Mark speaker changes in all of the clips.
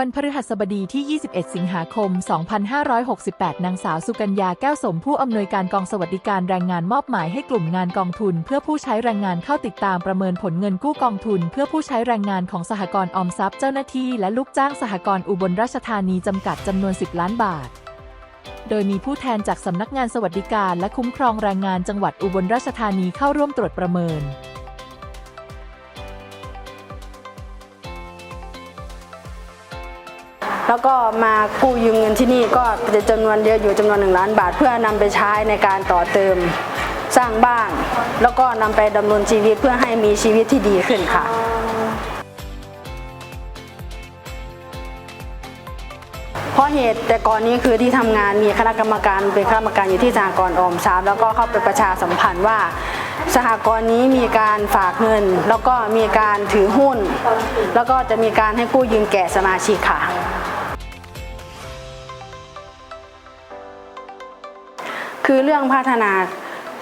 Speaker 1: วันพฤหัสบดีที่ 21 สิงหาคม 2568 นางสาวสุกัญญาแก้วสมผู้อำนวยการกองสวัสดิการแรงงานมอบหมายให้กลุ่มงานกองทุน เพื่อผู้ใช้แรงงานเข้าติดตามประเมินผลเงินกู้กองทุน เพื่อผู้ใช้แรงงานของสหกรณ์ออมทรัพย์เจ้าหน้าที่และลูกจ้างสหกรณ์อุบลราชธานีจำกัดจำนวน 10 ล้านบาทโดยมีผู้แทนจากสำนักงานสวัสดิการและคุ้มครองแรงงานจังหวัดอุบลราชธานีเข้าร่วมตรวจประเมิน
Speaker 2: แล้วก็มากู้ยืมเงินที่นี่ก็จะจำนวนเยอะอยู่จำนวนหนึ่งล้านบาท เพื่อนำไปใช้ในการต่อเติมสร้างบ้าน แล้วก็นำไปดำเนินชีวิตเพื่อให้มีชีวิตที่ดีขึ้นค่ะ เพราะเหตุแต่ก่อนนี้คือที่ทำงานมีคณะกรรมการเป็นคณะกรรมการอยู่ที่สหกรณ์ออมทรัพย์แล้วก็เข้าไปประชาสัมพันธ์ว่า สหกรณ์นี้มีการฝากเงิน แล้วก็มีการถือหุ้น แล้วก็จะมีการให้กู้ยืมแก่สมาชิกค่ะ คือเรื่องพัฒนา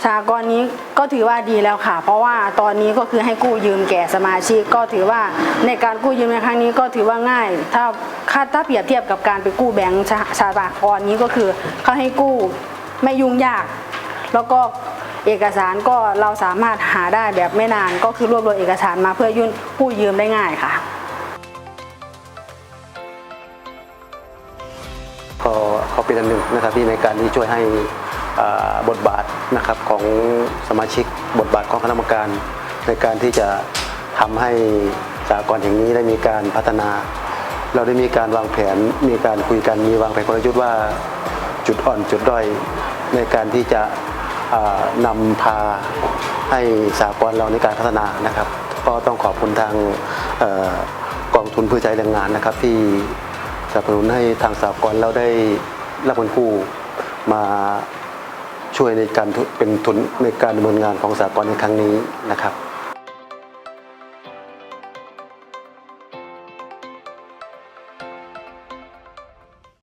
Speaker 2: สหกรณ์นี้ก็ถือว่าดีแล้วค่ะ เพราะว่าตอนนี้ก็คือให้กู้ยืมแก่สมาชิกก็ถือว่าในการกู้ยืมในครั้งนี้ก็ถือว่าง่าย ถ้าค่าถ้าเปรียบเทียบกับการไปกู้แบงก์สหสหกรณ์นี้ก็คือเขาให้กู้ไม่ยุ่งยาก แล้วก็เอกสารก็เราสามารถหาได้แบบไม่นาน ก็คือรวบรวมเอกสารมาเพื่อยื่นกู้ยืมได้ง่ายค่ะ
Speaker 3: ก็เขาเป็นอันหนึ่งนะครับที่ในการที่ช่วยให้ บทบาทนะครับของสมาชิกบทบาทของคณะกรรมการในการที่จะทำให้สากลแห่งนี้ได้มีการพัฒนา เราได้มีการวางแผนมีการคุยกันมีวางแผนกลยุทธ์ว่าจุดอ่อนจุดด้อยในการที่จะอ่านำพาให้สากลเราในการพัฒนานะครับ ก็ต้องขอบคุณทางอกองทุนเพื่อใจแรงงานนะครับ ที่สนับสนุนให้ทางสากลเราได้รับเงินกู้มา ช่วยในการเป็นทุนในการดำเนินงานของสากลในครั้งนี้นะครับ